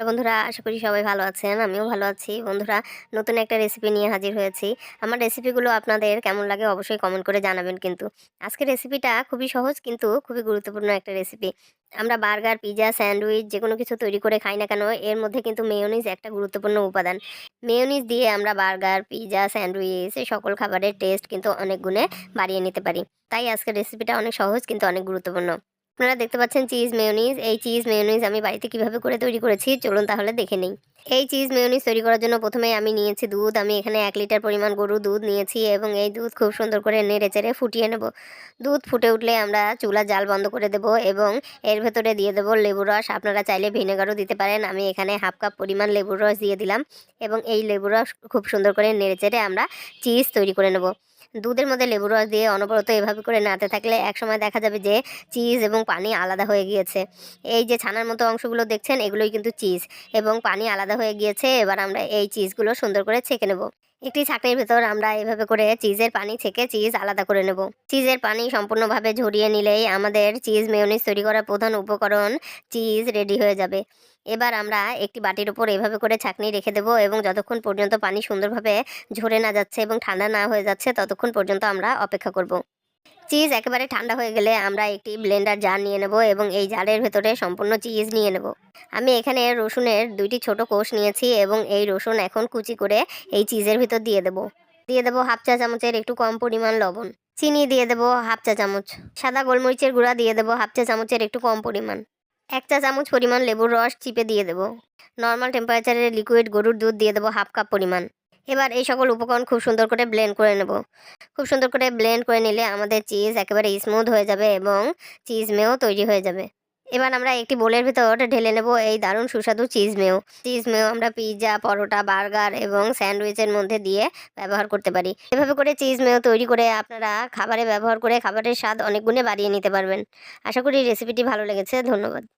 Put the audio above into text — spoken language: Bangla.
বন্ধুরা, আশা করি সবাই ভালো আছেন, আমিও ভালো আছি। বন্ধুরা, নতুন একটা রেসিপি নিয়ে হাজির হয়েছি। আমার রেসিপিগুলো আপনাদের কেমন লাগে অবশ্যই কমেন্ট করে জানাবেন কিন্তু। আজকের রেসিপিটা খুবই সহজ কিন্তু খুবই গুরুত্বপূর্ণ একটা রেসিপি আমরা বার্গার পিৎজা স্যান্ডউইচ যে কোনো কিছু তৈরি করে খাই না কেন, এর মধ্যে কিন্তু মেয়োনিজ একটা গুরুত্বপূর্ণ উপাদান। মেয়োনিজ দিয়ে আমরা বার্গার পিৎজা স্যান্ডউইচ এই সকল খাবারের টেস্ট কিন্তু অনেক গুণে বাড়িয়ে নিতে পারি। তাই আজকের রেসিপিটা অনেক সহজ কিন্তু অনেক গুরুত্বপূর্ণ। আপনারা দেখতে পাচ্ছেন চিজ মেয়োনিজ এই চিজ মেয়োনিজ আমি বাড়িতে কীভাবে করে তৈরি করেছি, চলুন তাহলে দেখে নিই। এই চিজ মেয়োনিজ তৈরি করার জন্য প্রথমে আমি নিয়েছি দুধ। আমি এখানে এক লিটার পরিমাণ গরু দুধ নিয়েছি এবং এই দুধ খুব সুন্দর করে নেড়ে চেড়ে ফুটিয়ে নেব। দুধ ফুটে উঠলে আমরা চুলার জাল বন্ধ করে দেব এবং এর ভেতরে দিয়ে দেবো লেবুর রস। আপনারা চাইলে ভিনেগারও দিতে পারেন। আমি এখানে হাফ কাপ পরিমাণ লেবুর রস দিয়ে দিলাম এবং এই লেবুর রস খুব সুন্দর করে নেড়ে চেড়ে আমরা চিজ তৈরি করে নেব। দুধের মধ্যে লেবু রস দিয়ে অনবরত এভাবে করে নাড়তে থাকলে একসময় দেখা যাবে যে চিজ এবং পানি আলাদা হয়ে গিয়েছে। এই যে ছানার মতো অংশগুলো দেখছেন, এগুলোই কিন্তু চিজ এবং পানি আলাদা হয়ে গিয়েছে। এবার আমরা এই চিজগুলো সুন্দর করে ছেঁকে নেব। একটি ছাঁকনির ভেতর আমরা এভাবে করে চিজের পানি থেকে চিজ আলাদা করে নেব। চিজের পানি সম্পূর্ণভাবে ঝরিয়ে নিলেই আমাদের চিজ মেয়নিজ তৈরি করার প্রধান উপকরণ চিজ রেডি হয়ে যাবে। এবার আমরা একটি বাটির উপর এভাবে করে ছাঁকনি রেখে দেবো এবং যতক্ষণ পর্যন্ত পানি সুন্দরভাবে ঝরে না যাচ্ছে এবং ঠান্ডা না হয়ে যাচ্ছে ততক্ষণ পর্যন্ত আমরা অপেক্ষা করব। চিজ একেবারে ঠান্ডা হয়ে গেলে আমরা একটি ব্লেন্ডার জার নিয়ে নেব এবং এই জারের ভেতরে সম্পূর্ণ চিজ নিয়ে নেব। আমি এখানে রসুনের দুইটি ছোট কোষ নিয়েছি এবং এই রসুন এখন কুচি করে এই চিজের ভিতর দিয়ে দেব। দিয়ে দেবো হাফ চা চামচের একটু কম পরিমাণ লবণ। চিনি দিয়ে দেবো হাফ চা চামচ। সাদা গোলমরিচের গুঁড়া দিয়ে দেবো হাফ চা চামচের একটু কম পরিমাণ। এক চা চামচ পরিমাণ লেবুর রস চিপে দিয়ে দেবো। নর্মাল টেম্পারেচারের লিকুইড গরুর দুধ দিয়ে দেবো হাফ কাপ পরিমাণ। এবার এই সকল উপকরণ খুব সুন্দর করে ব্লেন্ড করে নেব। খুব সুন্দর করে ব্লেন্ড করে নিলে আমাদের চিজ একেবারে স্মুথ হয়ে যাবে এবং চিজ মেও তৈরি হয়ে যাবে। এবার আমরা একটি বোলের ভিতর ঢেলে নেব এই দারুণ সুস্বাদু চিজ মেও চিজ মেও আমরা পিৎজা পরোটা বার্গার এবং স্যান্ডউইচের মধ্যে দিয়ে ব্যবহার করতে পারি। এভাবে করে চিজ মেও তৈরি করে আপনারা খাবারে ব্যবহার করে খাবারের স্বাদ অনেক গুণে বাড়িয়ে নিতে পারবেন। আশা করি রেসিপিটি ভালো লেগেছে। ধন্যবাদ।